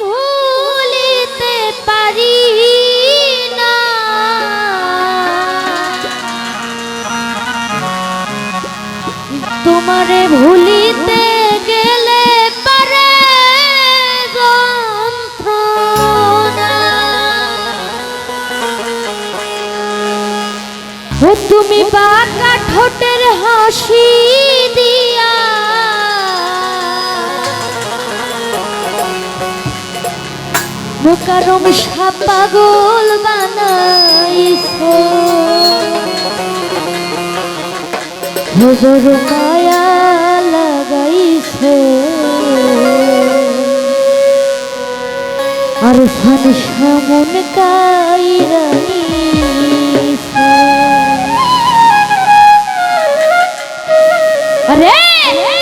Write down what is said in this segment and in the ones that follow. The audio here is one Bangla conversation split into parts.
ভুলিতে পারি তোমারে ভুলিতে ঠোঁটের হাসি দিয়া। মোকারম সাপাগল বানাইছো। হজর মায়া লাগাইছে। আর ফান সামন কাইরাইছে আরে,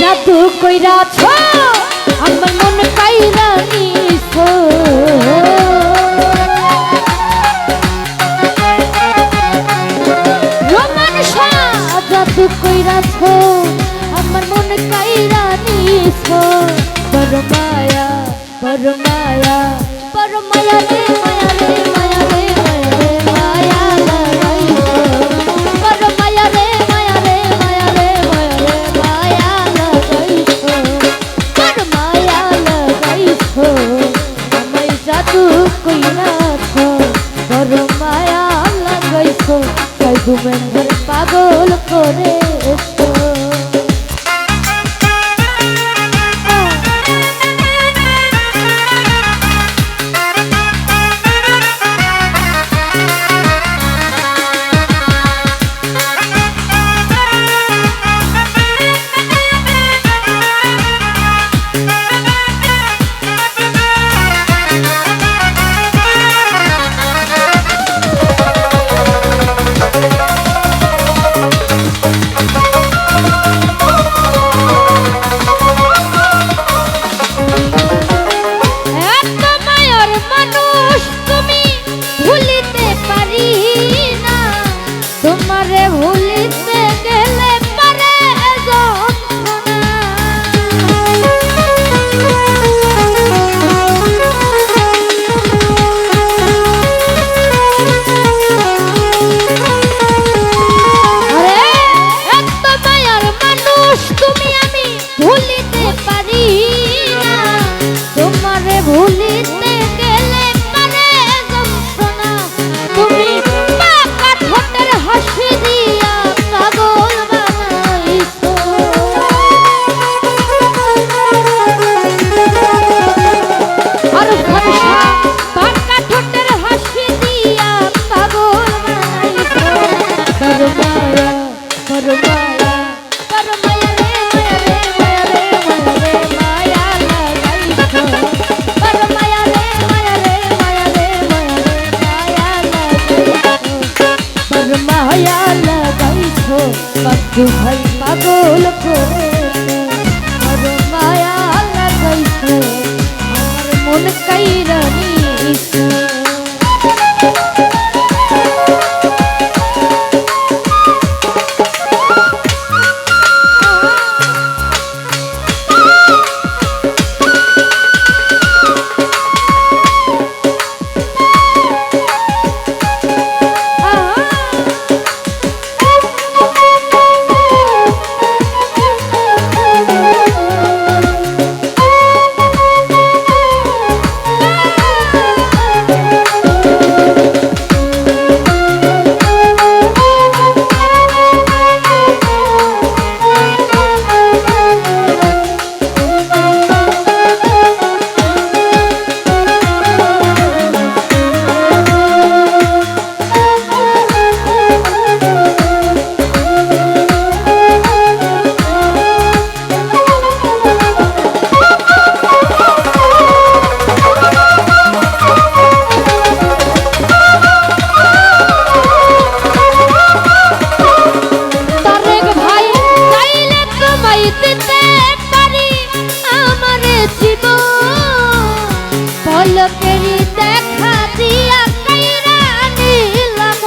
জাদু কইরাছ আমার মন কাইরাইছ রোমান জাদু কইরাছ আমার মন কাইরা নিছ। বড় মায়া বড় মায়া বড় মায়া রে মায়া রে। 就可以 দেখা দিয়া কাইরা নিলাম।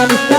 রোমান